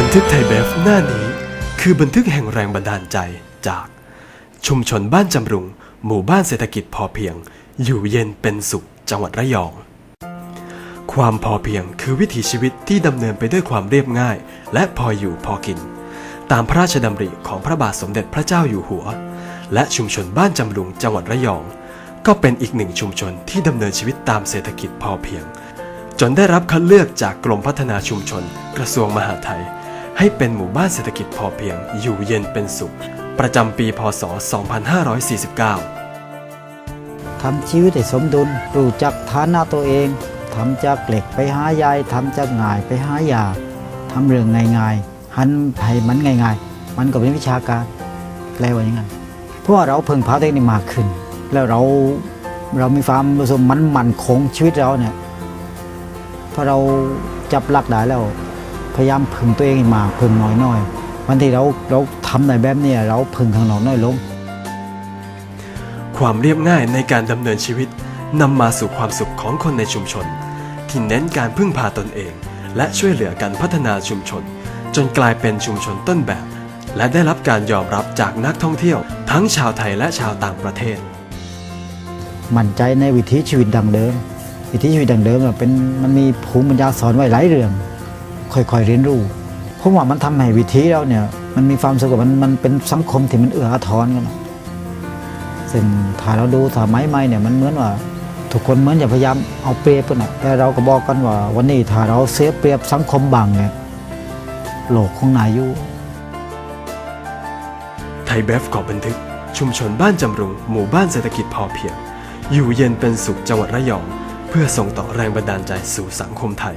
บันทึกไทยเบฟหน้านี้คือบันทึกแห่งแรงบันดาลใจจาก ชุมชนบ้านจำรุง หมู่บ้านเศรษฐกิจพอเพียง อยู่เย็นเป็นสุขจังหวัดระยอง ความพอเพียงคือวิถีชีวิตที่ดำเนินไปด้วยความเรียบง่าย และพออยู่พอกิน ตามพระราชดำริของพระบาทสมเด็จพระเจ้าอยู่หัว และชุมชนบ้านจำรุงจังหวัดระยอง ก็เป็นอีกหนึ่งชุมชนที่ดำเนินชีวิตตามเศรษฐกิจพอเพียง จนได้รับคัดเลือกจากกรมพัฒนาชุมชน กระทรวงมหาดไทย ให้เป็นหมู่บ้านเศรษฐกิจพอเพียงอยู่เย็นเป็นสุข ประจำปีพศ 2549 ทำชีวิตให้สมดุลรู้จักฐานะตัวเองทำจากเหล็กไปหายายทำจากง่ายไปหายาทำเรื่องง่ายๆหันให้มันง่ายๆ มันก็เป็นวิชาการแปลว่าอย่างนั้นเพราะเราเพิ่งพาเทคนิคมากขึ้น แล้วเราเรามีความรู้สึกมันมันคงชีวิตเราเนี่ยพอเราจับหลักได้แล้ว พยายามพึ่งตัวเองให้มากพึ่งน้อยน้อยๆวันที่เราเราทำในแบบเนี้เราพึ่งข้างนอกน้อยลง ความเรียบง่ายในการดำเนินชีวิตนำมาสู่ความสุขของคนในชุมชน ที่เน้นการพึ่งพาตนเอง และช่วยเหลือกันพัฒนาชุมชน จนกลายเป็นชุมชนต้นแบบ และได้รับการยอมรับจากนักท่องเที่ยว ทั้งชาวไทยและชาวต่างประเทศ มั่นใจในวิถีชีวิตดังเดิม วิถีชีวิตดังเดิมน่ะเป็นมันมีภูมิปัญญาสอนไว้หลายเรื่อง ค่อยๆเรียนรู้ผมว่ามันทำให้วิถีเราเนี่ย มันมีความสุขกับมันมันเป็นสังคมที่มันเอื้ออาทรกันนะซึ่งถ้าเราดูสมัยใหม่เนี่ยมันเหมือนว่า ทุกคนเหมือนจะพยายามเอาเปรียบกันแต่เราก็บอกกันว่าวันนี้ถ้าเราเสียเปรียบสังคมบางเนี่ยโลกคงนาอยู่ไทยเบฟขอบันทึก ชุมชนบ้านจำรุงหมู่บ้านเศรษฐกิจพอเพียง อยู่เย็นเป็นสุขจังหวัดระยอง เพื่อส่งต่อแรงบันดาลใจสู่สังคมไทย